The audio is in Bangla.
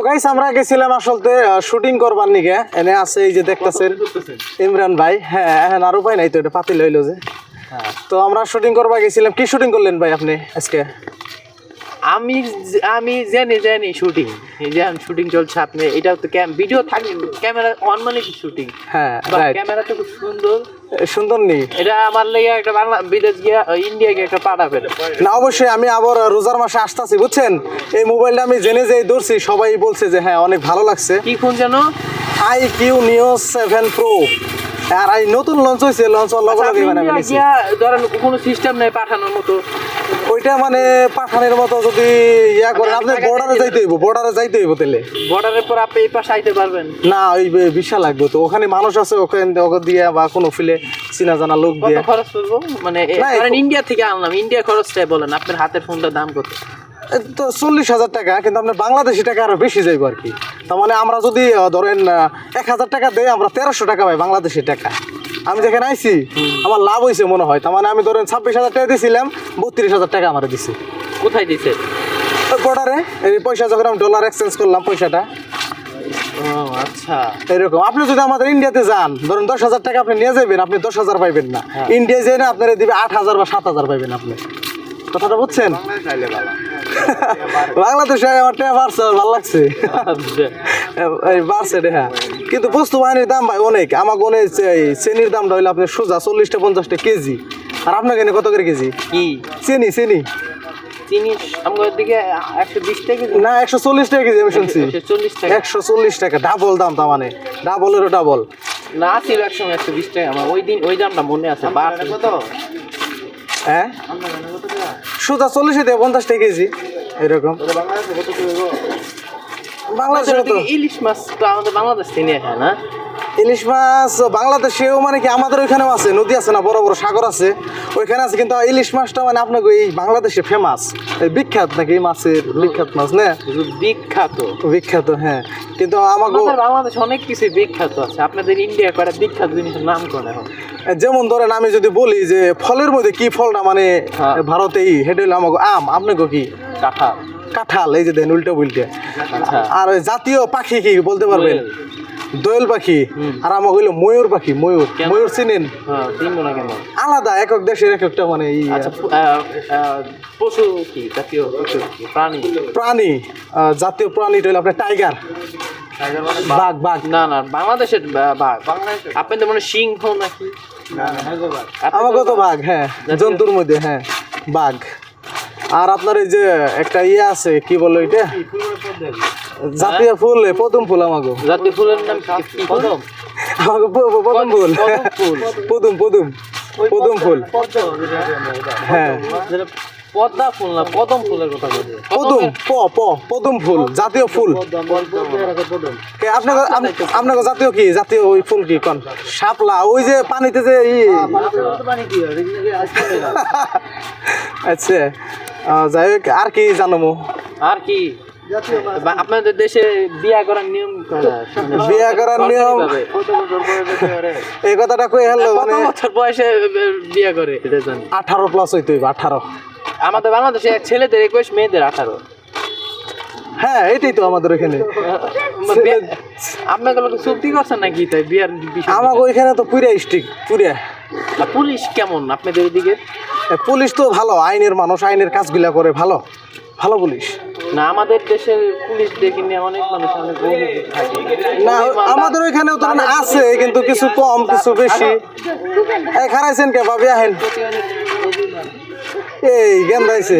তো গাইস আমরা গেছিলাম আসলতে শুটিং করবার নিকে এনে আছে এই যে দেখতেছেন ইমরান ভাই। হ্যাঁ এখন আর উপায় নাই তো এটা পাতিল হইল যে। তো আমরা শুটিং করবা গেছিলাম। কি শুটিং করলেন ভাই আপনি আজকে? আমি আমি জানি জানি শুটিং এই যে শুটিং চলছে আপনি এটা তো ক্যাম ভিডিও থাকে ক্যামেরা অন মানে কি শুটিং হ্যাঁ ক্যামেরা তো খুব সুন্দর। সুন্দর নেই এটা আমার লেগে একটা বাংলা বিদেশ গিয়া ইন্ডিয়া গিয়ে একটা পাঠাবেন না অবশ্যই আমি আবার রোজার মাসে আসতেছি বুঝছেন? এই মোবাইলটা আমি জেনে যেই ধরছি সবাই বলছে যে হ্যাঁ অনেক ভালো লাগছে। কি ফোন জানো? IQOO Neo seven Pro আর এই নতুন লঞ্চ হয়েছে লঞ্চ লগে লগে মানে নিছি। গিয়া ধরেন কোনো সিস্টেম নেই পাঠানোর মতো। ওইটা মানে পাঠানের মতো যদি ইয়া করেন আপনি বর্ডারে যাইতে হইব বর্ডারে যাইতে হইব তাহলে। বর্ডারের পর আপনি এই পাশে আইতে পারবেন। না ওই লাগবে তো ওখানে মানুষ আছে ওখানে ওকে দিয়ে বা কোনো ফিলে চিনা জানা লোক দিয়ে। খরচ করব? মানে ইন্ডিয়া থেকে আনলাম ইন্ডিয়া খরচটাই বলেন আপনার হাতের ফোনটার দাম কত? তো চল্লিশ হাজার টাকা কিন্তু আপনার বাংলাদেশি টাকা আরও বেশি যাইব আর কি। তার মানে আমরা যদি ধরেন এক হাজার টাকা দেই আমরা তেরোশো টাকা পাই বাংলাদেশি টাকা। আমি যেখানে আইছি আমার লাভ হয়েছে মনে হয়। তার মানে আমি ধরেন ছাব্বিশ হাজার টাকা দিয়েছিলাম বত্রিশ হাজার টাকা আমার দিছি। কোথায় দিছে? বর্ডারে এই পয়সা যখন আমি ডলার এক্সচেঞ্জ করলাম পয়সাটা। ও আচ্ছা। এরকম। আপনি যদি আমাদের ইন্ডিয়াতে যান ধরুন দশ হাজার টাকা আপনি নিয়ে যাবেন আপনি দশ হাজার পাইবেন না। হ্যাঁ। ইন্ডিয়া যেয়ে না আপনারা দিবে আট হাজার বা সাত হাজার পাইবেন আপনি। কথাটা বুঝছেন? বাংলাদেশে আমার টাকা বাড়ছে আমার ভালো লাগছে। এই বাড়ছে রে হ্যাঁ। কিন্তু বস্তু বাহিনীর দাম ভাই অনেক। আমার গনে চেনির দামটা হইলে আপনার সোজা চল্লিশটা পঞ্চাশটা কেজি। আর আপনার এখানে কত করে কেজি? কি? চিনি চিনি। না একশো চল্লিশ টাকা কেজি আমি শুনছি। একশো চল্লিশ টাকা। একশো চল্লিশ টাকা ডাবল দাম তার মানে। ডাবলেরও ডাবল না ছিল একসময় একশো বিশ টাকা। আমার ওই দিন ওই দামটা মনে আছে কত? হ্যাঁ? সুতা চল্লিশে দিয়ে পঞ্চাশ টাকা কেজি। এরকম। বাংলাদেশে ইলিশ মাছ তো আমাদের বাংলাদেশ থেকে হয় না। ইলিশ মাছ বাংলাদেশেও মানে কি আমাদের ওইখানেও আছে নদী আছে না বড় বড় সাগর আছে ওইখানে আছে কিন্তু ইলিশ মাছটা মানে আপনাকে এই বাংলাদেশে ফেমাস বিখ্যাত নাকি এই মাছের বিখ্যাত মাছ না? বিখ্যাত। বিখ্যাত হ্যাঁ। কিন্তু আমাকে বাংলাদেশ অনেক কিছু বিখ্যাত আছে আপনাদের ইন্ডিয়া কয়টা বিখ্যাত জিনিসের নাম এখন? যেমন ধরেন আমি যদি বলি যে ফলের মধ্যে কি ফলটা মানে হ্যাঁ। ভারতেই হেঁটে হইল আমাকে আম আপনাকে কি কাঁঠাল। কাঁঠাল এই যে দেন উল্টো উল্টে আচ্ছা। আর জাতীয় পাখি কি বলতে পারবেন। দোয়েল পাখি। আর আমাকে হইল ময়ূর পাখি ময়ূর। ময়ূর চিনেন? হ্যাঁ চিনবো না কেন আলাদা এক এক দেশের এক একটা মানে আচ্ছা পশু কি? জাতীয় প্রাণী? প্রাণী জাতীয় প্রাণীটা হলো আপনার টাইগার। বাঘ? বাঘ না না বাংলাদেশের বাঘ। আপনাদের মনে হয় সিংহ নাকি? আমাকে তো বাঘ। হ্যাঁ জন্তুর মধ্যে হ্যাঁ বাঘ। আর আপনার এই যে একটা ইয়ে আছে কি বলো এটা জাতীয় ফুল পদুম ফুল আমাকে জাতীয় ফুলের নাম কি? কি কদম আমাকে প- প- পদুম ফুল। পদম ফুল। পদুম পদুম পদুম ফুল। হ্যাঁ। পদ্মা ফুল না পদম ফুলের কথা বলছি পদুম প প পদুম ফুল জাতীয় ফুল। কে আপনাকে আপ- আপনাকে জাতীয় কি? জাতীয় ওই ফুল কি কোন? শাপলা ওই যে পানিতে যে ই আচ্ছা। যাই হোক আর কি জানো আর কি? আপনাদের দেশে বিয়া করার নিয়ম বিয়া করার নিয়ম এই কথাটা কই হলো কত মানে বছর বয়সে বিয়া করে এটা জানি। আঠারো প্লাস হইতে হইব আঠারো। আমাদের বাংলাদেশে ছেলেদের একুশ মেয়েদের আঠারো। হ্যাঁ এটাই তো আমাদের এখানে। আপনাকে লোক চুক্তি করছেন নাকি তাই বিয়ার বিষয় আমাকে ওইখানে তো পুরা স্ট্রিক পুরা পুলিশ কেমন আপনাদের এদিকে? পুলিশ তো ভালো আইনের মানুষ আইনের কাজগুলা করে ভালো। ভালো পুলিশ। না, আমাদের দেশের পুলিশ দেখি নিয়ে অনেক মানুষ অনেক না, আমাদের ওইখানেও তো মানে আছে, কিন্তু কিছু কম, কিছু বেশি। এই খারাইছেন কে, ভাবি আহেন। এই গেন্দাইছে